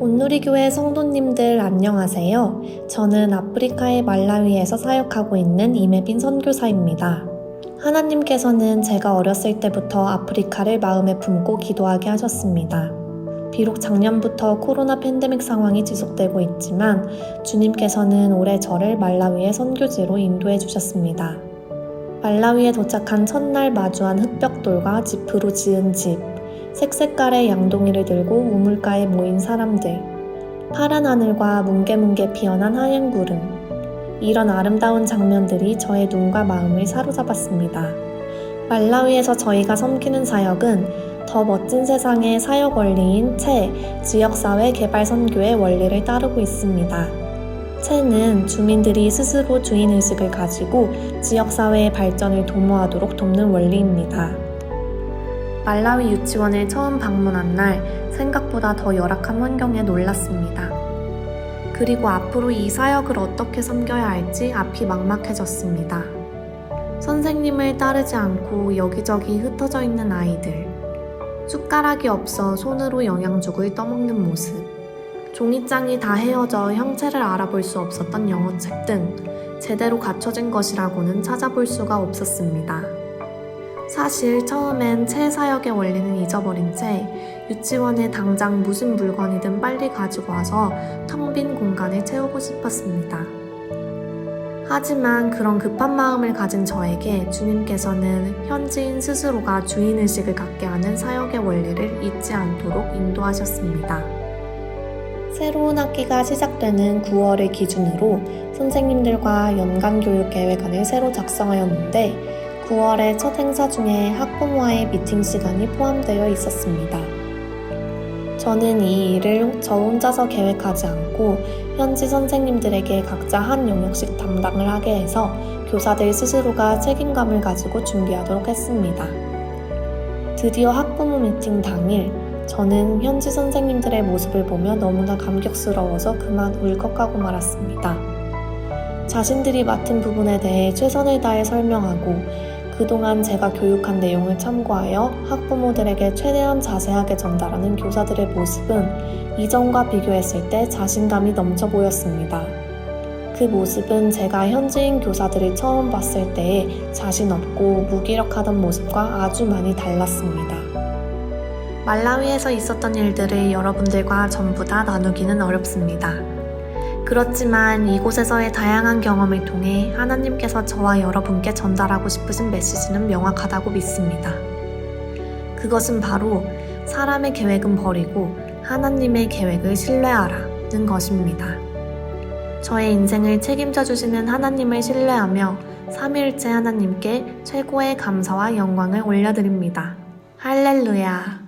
온누리교회 성도님들 안녕하세요. 저는 아프리카의 말라위에서 사역하고 있는 이매빈 선교사입니다. 하나님께서는 제가 어렸을 때부터 아프리카를 마음에 품고 기도하게 하셨습니다. 비록 작년부터 코로나 팬데믹 상황이 지속되고 있지만 주님께서는 올해 저를 말라위의 선교지로 인도해 주셨습니다. 말라위에 도착한 첫날 마주한 흙벽돌과 지프로 지은 집, 색색깔의 양동이를 들고 우물가에 모인 사람들, 파란 하늘과 뭉게뭉게 피어난 하얀 구름. 이런 아름다운 장면들이 저의 눈과 마음을 사로잡았습니다. 말라위에서 저희가 섬기는 사역은 더 멋진 세상의 사역 원리인 채 지역사회 개발 선교의 원리를 따르고 있습니다. 채는 주민들이 스스로 주인의식을 가지고 지역사회의 발전을 도모하도록 돕는 원리입니다. 말라위 유치원을 처음 방문한 날 생각보다 더 열악한 환경에 놀랐습니다. 그리고 앞으로 이 사역을 어떻게 섬겨야 할지 앞이 막막해졌습니다. 선생님을 따르지 않고 여기저기 흩어져 있는 아이들, 숟가락이 없어 손으로 영양죽을 떠먹는 모습, 종이장이 다 헤어져 형체를 알아볼 수 없었던 영어책 등 제대로 갖춰진 것이라고는 찾아볼 수가 없었습니다. 사실 처음엔 채 사역의 원리는 잊어버린 채 유치원에 당장 무슨 물건이든 빨리 가지고 와서 텅 빈 공간을 채우고 싶었습니다. 하지만 그런 급한 마음을 가진 저에게 주님께서는 현지인 스스로가 주인의식을 갖게 하는 사역의 원리를 잊지 않도록 인도하셨습니다. 새로운 학기가 시작되는 9월을 기준으로 선생님들과 연간 교육 계획안을 새로 작성하였는데 9월의 첫 행사 중에 학부모와의 미팅 시간이 포함되어 있었습니다. 저는 이 일을 저 혼자서 계획하지 않고 현지 선생님들에게 각자 한 영역씩 담당을 하게 해서 교사들 스스로가 책임감을 가지고 준비하도록 했습니다. 드디어 학부모 미팅 당일, 저는 현지 선생님들의 모습을 보며 너무나 감격스러워서 그만 울컥하고 말았습니다. 자신들이 맡은 부분에 대해 최선을 다해 설명하고 그동안 제가 교육한 내용을 참고하여 학부모들에게 최대한 자세하게 전달하는 교사들의 모습은 이전과 비교했을 때 자신감이 넘쳐 보였습니다. 그 모습은 제가 현지인 교사들을 처음 봤을 때의 자신 없고 무기력하던 모습과 아주 많이 달랐습니다. 말라위에서 있었던 일들을 여러분들과 전부 다 나누기는 어렵습니다. 그렇지만 이곳에서의 다양한 경험을 통해 하나님께서 저와 여러분께 전달하고 싶으신 메시지는 명확하다고 믿습니다. 그것은 바로 사람의 계획은 버리고 하나님의 계획을 신뢰하라는 것입니다. 저의 인생을 책임져 주시는 하나님을 신뢰하며 삼위일체 하나님께 최고의 감사와 영광을 올려드립니다. 할렐루야.